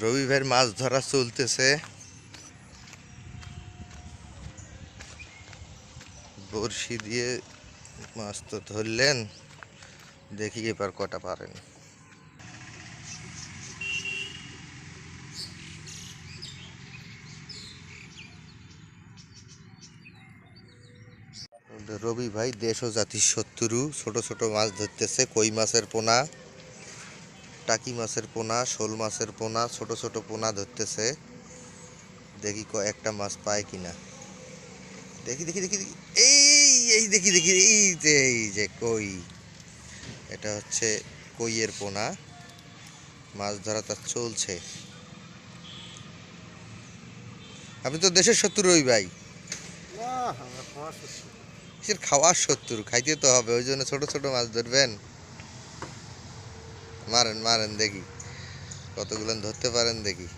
রবি ভাইয়ের মাছ ধরা চলতেছে। বড়শি দিয়ে মাছ তো ধরলেন, দেখি এবার কটা পারেন। রবি ভাই দেশ ও জাতির শত্রু, ছোট ছোট মাছ ধরতেছে, কই মাছের পোনা? টাকি মাছের পোনা শোল মাছের পোনা ছোট ছোট পোনা ধরতেছে। দেখি ক একটা মাছ পায় কিনা। দেখি দেখি দেখি দেখি। এই এই দেখি দেখি এই যে এই যে কই। এটা হচ্ছে কইয়ের পোনা। মাছ ধরা তার চলছে। আপনি তো দেশের শত্রু রই ভাই। খাওয়ার শত্রু খাইতে তো হবে ওই জন্য ছোট ছোট মাছ ধরবেন। মারেন মারেন, দেখি। কতগুলো ধরতে পারেন, দেখি।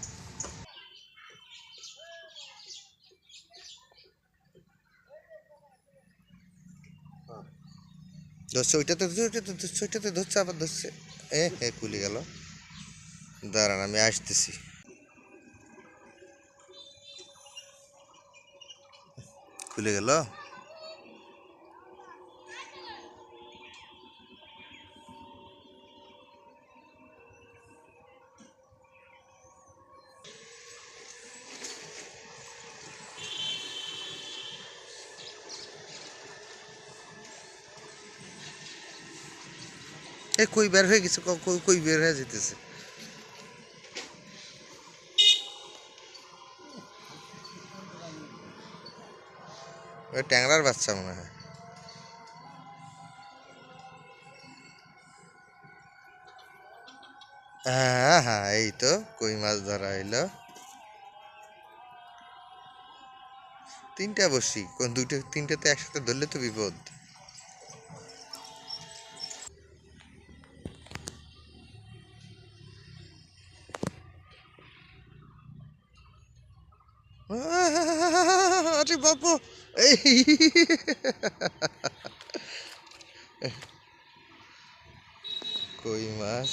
ধরছে, ওইটাতে ওইটাতে, ধরছে আবার ধরছে। এ হে কুলি গেল। দাঁড়ান, আমি আসতেছি। খুলে গেল? এ কই বের হয়ে গেছে কই- বের হয়ে যেতেছে ওই ট্যাংরার বাচ্চা মনে হয়। হ্যাঁ হ্যাঁ এই তো, কই মাছ ধরা হইল। তিনটা বসি, কোন দুইটা, তিনটাতে একসাথে ধরলে তো বিপদ। আরে এই। কই মাছ?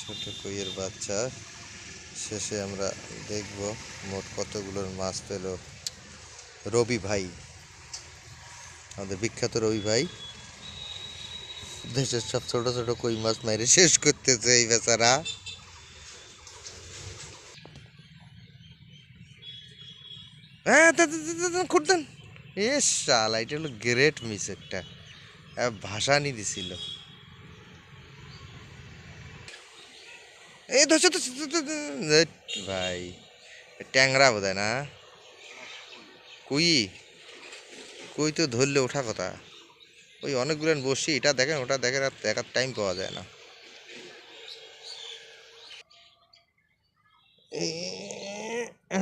ছোট কইয়ের বাচ্চা। শেষে আমরা দেখব মোট কতগুলোর মাছ পেল। রবি ভাই, আমাদের বিখ্যাত রবি ভাই। দেশের সব ছোট ছোট কই মাছ মেরে শেষ করতেছে এই বেচারা। হ্যাঁ খুঁড়তেন এ শালা এটা হলো গ্রেট মিস একটা। আহ, ভাসানি দিছিল। এই ধরছে তো ভাই ট্যাংরা বোধ না? কুই কুই তো ধরলে ওঠা কথা। ওই অনেকগুলো বসি এটা দেখেন ওটা দেখেন আর দেখার টাইম পাওয়া যায় না।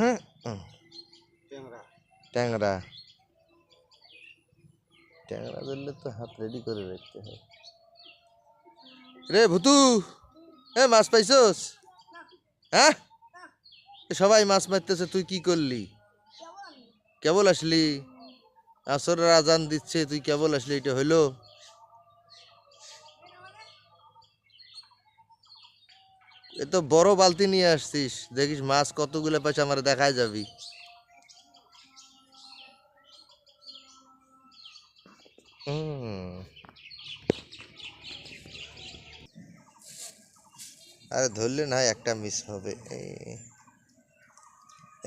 হ্যাঁ। ট্যাংরা। ট্যাংরা ধরলে তো হাত রেডি করে রাখতে হয়। রে ভুতু হ্যাঁ মাছ পাইছস? হ্যাঁ? সবাই মাছ মারতেছে, তুই কি করলি? কেবল আসলি? আসরের আজান দিচ্ছে, তুই কেবল আসলি, এটা হইল? এ তো বড় বালতি নিয়ে আসছিস, দেখিস মাছ কতগুলো পাইছে, আমার দেখায় যাবি। আরে ধরলে না একটা মিস হবে,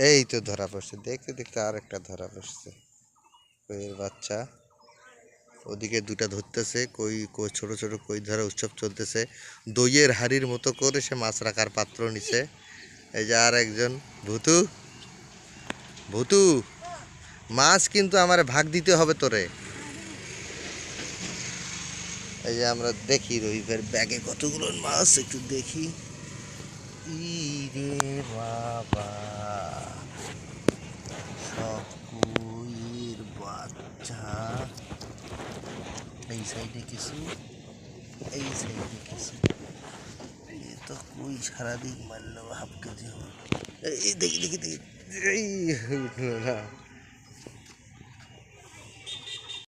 এই তো ধরা পড়ছে, দেখতে দেখতে আর একটা ধরা পড়ছে। কইয়ের বাচ্চা, ওদিকে দুটা ধরতেছে, কই কই, ছোট ছোট কই ধরা উৎসব চলতেছে। দইয়ের হাড়ির মতো করে সে মাছ রাখার পাত্র নিছে। এই যে আর একজন, ভুতু ভুতু, মাছ কিন্তু আমার ভাগ দিতে হবে তোরে। এই যে আমরা দেখি রবিবার ব্যাগে কতগুলো মাছ, একটু দেখি। ইরে বাবা সব কুইর বাচ্চা। এই সাইডে কিছু, এই সাইডে কিছু। এ তো কুই সারাদিন মারলো হাফ কেজি হলো এই দেখি দেখি দেখি। এই উঠল না।